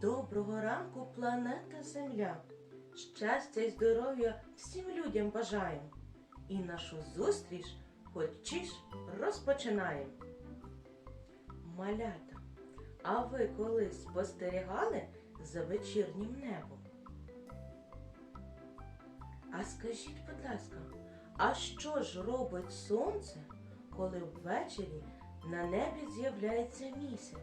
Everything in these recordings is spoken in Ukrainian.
Доброго ранку, планета Земля. Щастя й здоров'я всім людям бажаємо. І нашу зустріч хочеш розпочинаємо. Малята, а ви колись спостерігали за вечірнім небом? А скажіть, будь ласка, а що ж робить сонце, коли ввечері на небі з'являється місяць?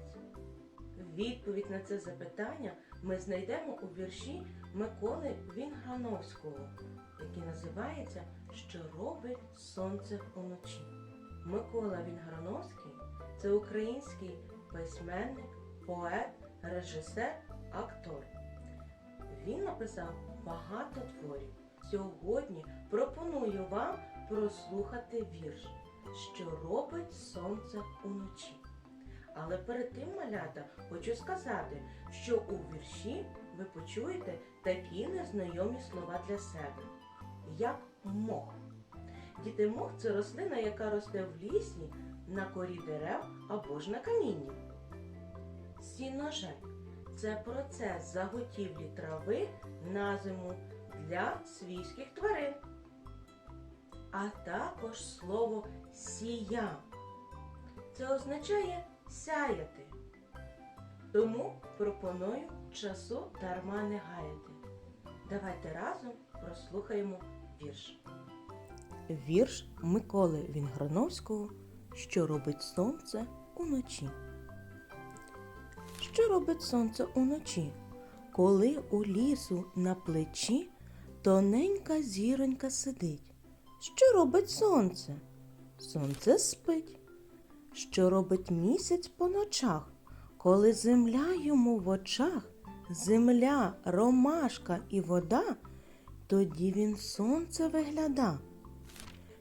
Відповідь на це запитання ми знайдемо у вірші Миколи Вінграновського, який називається Що робить сонце уночі. Микола Вінграновський це український письменник, поет, режисер, актор. Він написав багато творів. Сьогодні пропоную вам прослухати вірш, що робить сонце уночі. Але перед тим, малята, хочу сказати, що у вірші ви почуєте такі незнайомі слова для себе, як мох. Діти мох це рослина, яка росте в лісі, на корі дерев або ж на камінні. Сіножек це процес заготівлі трави на зиму для свійських тварин. А також слово сія. Це означає сяяти. Тому пропоную часу дарма не гаяти. Давайте разом прослухаємо вірш. Вірш Миколи Вінграновського Що робить сонце уночі. Що робить сонце уночі? Коли у лісу на плечі тоненька зіронька сидить. Що робить сонце? Сонце спить. Що робить місяць по ночах, коли земля йому в очах, земля, ромашка і вода, тоді він сонце вигляда.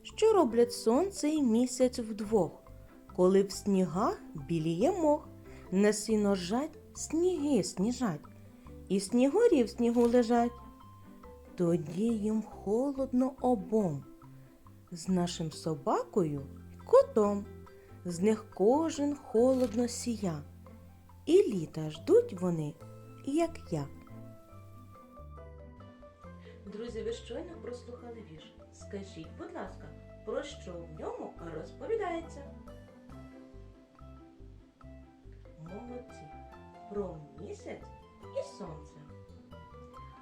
Що роблять сонце і місяць вдвох, коли в снігах біліє мох, на сіножать сніги сніжать, і снігурі в снігу лежать. Тоді їм холодно обом, з нашим собакою й котом. З них кожен холодно сія, і літа ждуть вони, як я. Друзі, ви щойно прослухали вірш. Скажіть, будь ласка, про що в ньому розповідається? Молодці. Про місяць і сонце.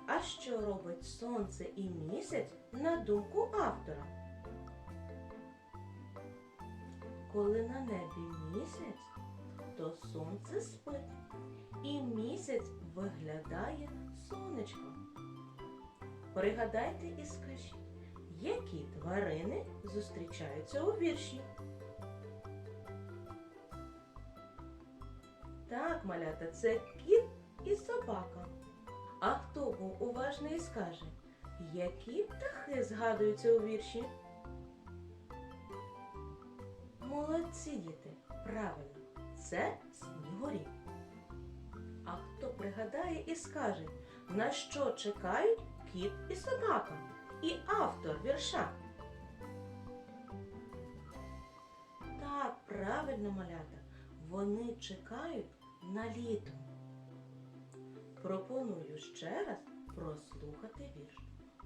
А що робить сонце і місяць на думку автора? Коли на небі місяць, то сонце спить, і місяць виглядає сонечком. Пригадайте і скажіть, які тварини зустрічаються у вірші? Так, малята, це кіт і собака. А хто був уважний і скаже, які птахи згадуються у вірші? Молодці діти, правильно, це снігурі. А хто пригадає і скаже, на що чекають кіт і собака, і автор вірша? Так, правильно, малята, вони чекають на літо. Пропоную ще раз прослухати вірш.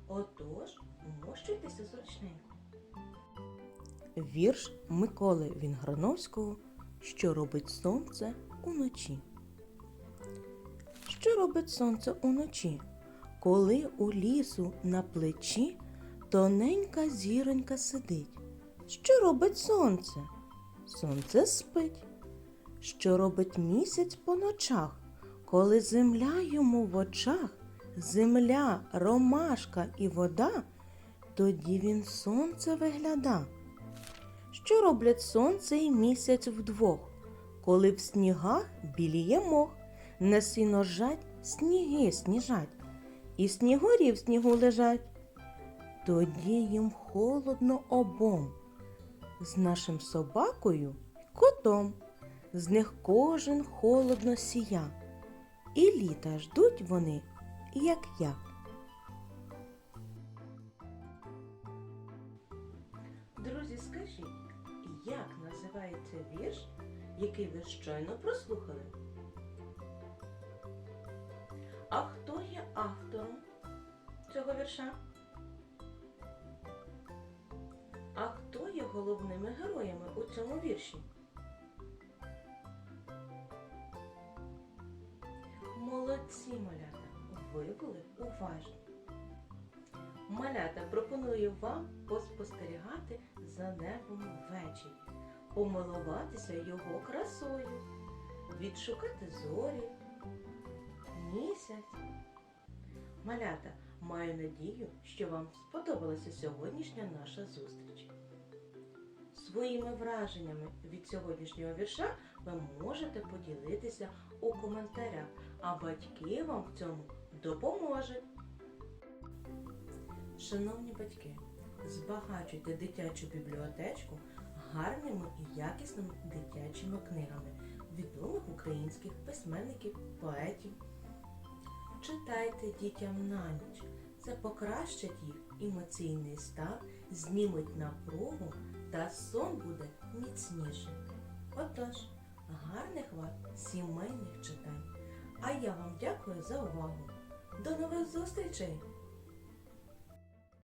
Отож, вмощуйтеся зручненько. Вірш Миколи Вінграновського Що робить сонце уночі. Що робить сонце уночі? Коли у лісу на плечі тоненька зіронька сидить. Що робить сонце? Сонце спить. Що робить місяць по ночах, коли земля йому в очах, земля, ромашка і вода, тоді він сонце вигляда. Що роблять сонце і місяць вдвох, коли в снігах біліє мох, на сіножать сніги сніжать, і снігурі в снігу лежать. Тоді їм холодно обом, з нашим собакою котом, з них кожен холодно сія, і літа ждуть вони, як я. Називається вірш, який ви щойно прослухали? А хто є автором цього вірша? А хто є головними героями у цьому вірші? Молодці, малята, ви були уважні. Малята пропоную вам поспостерігати за небом ввечері, помилуватися його красою, відшукати зорі, місяць. Малята, маю надію, що вам сподобалася сьогоднішня наша зустріч. Своїми враженнями від сьогоднішнього вірша ви можете поділитися у коментарях, а батьки вам в цьому допоможуть. Шановні батьки, збагачуйте дитячу бібліотечку гарними і якісними дитячими книгами відомих українських письменників, поетів. Читайте дітям на ніч. Це покращить їх емоційний стан, зніметь напругу та сон буде міцнішим. Отож, гарних вам сімейних читань. А я вам дякую за увагу. До нових зустрічей!